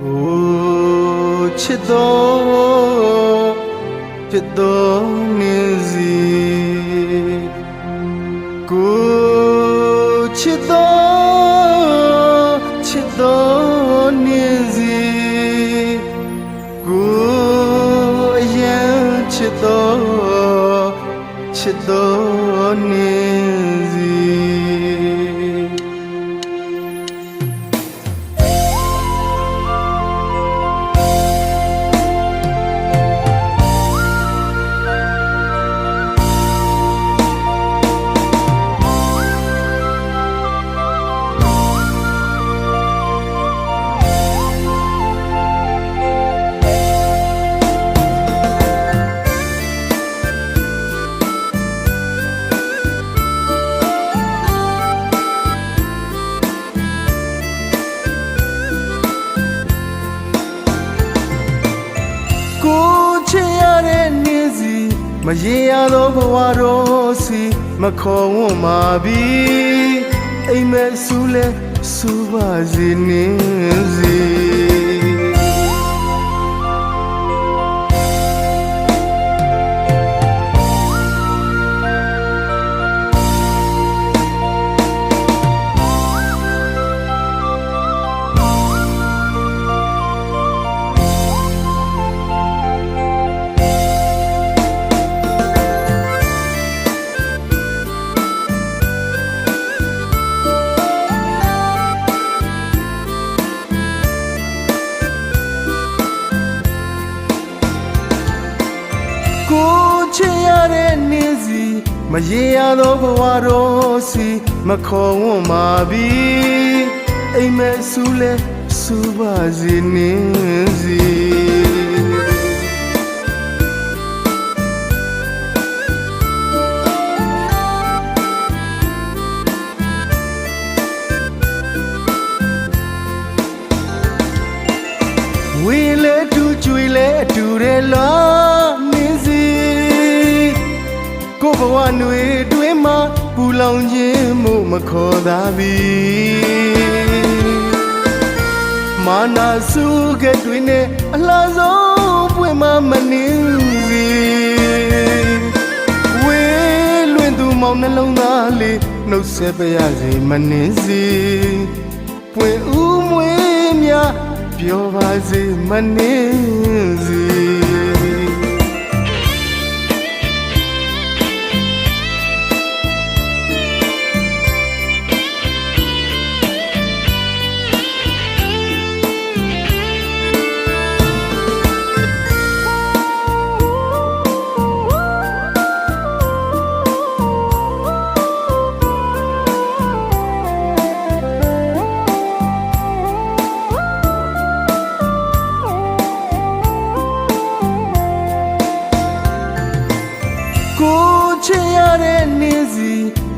ဟိုချစ်တော်ဖြစ်တော်နေစီကို မရေရသောဘဝတော်စီမခေါ်ဝွန်ပါပြီအိမ်မဲ့ဆူလဲဆူပါစေနေစီ ကိုချစ်ရတဲ့နေစီမရေရသောဘဝတော်စီမခေါ်ဝွန်ပါပြီအိမ်မဲ့ဆူလဲဆူပါစေနေစီဝေလဲတူကျွေလဲအတူတယ်လား ဘဝຫນွေတွင်မှာပူလောင်ခြင်းမို့မခေါ်သာပြီမာနာစုကတွင်နဲ့အလားဆုံးပွင့်မမနှင်းစီဝေလွင်သူမောင်နှလုံးသားလေးနှုတ်ဆက်ပါရစေမနှင်းစီပွင့်ဦးမွေးများပြောပါစေမနှင်းစီ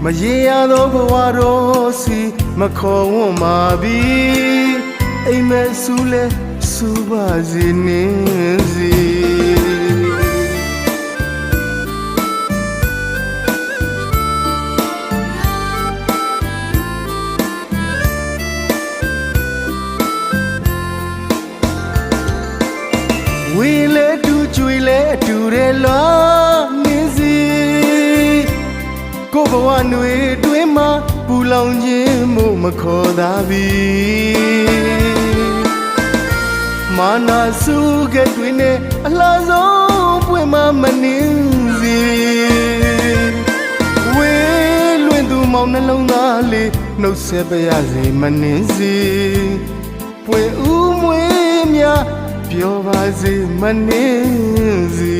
မရေရသောဘဝတော်စီမခေါ်ဝွန်ပါပြီအိမ်မဲ့ဆူလဲဆူပါစေနေစီဝေလဲတူကျွေလဲအတူတယ်လား ကိုဘဝຫນွေတွင်မှာပူလောင်ခြင်းမို့မခေါ်သာပြီမာနာစုကတွင်နဲ့အလားဆုံးပွင့်မမနှင်းစီဝေလွင်သူမောင်နှလုံးသားလေးနှုတ်ဆက်ပါရစေမနှင်းစီပွင့်ဦးမွေးများပြောပါစေမနှင်းစီ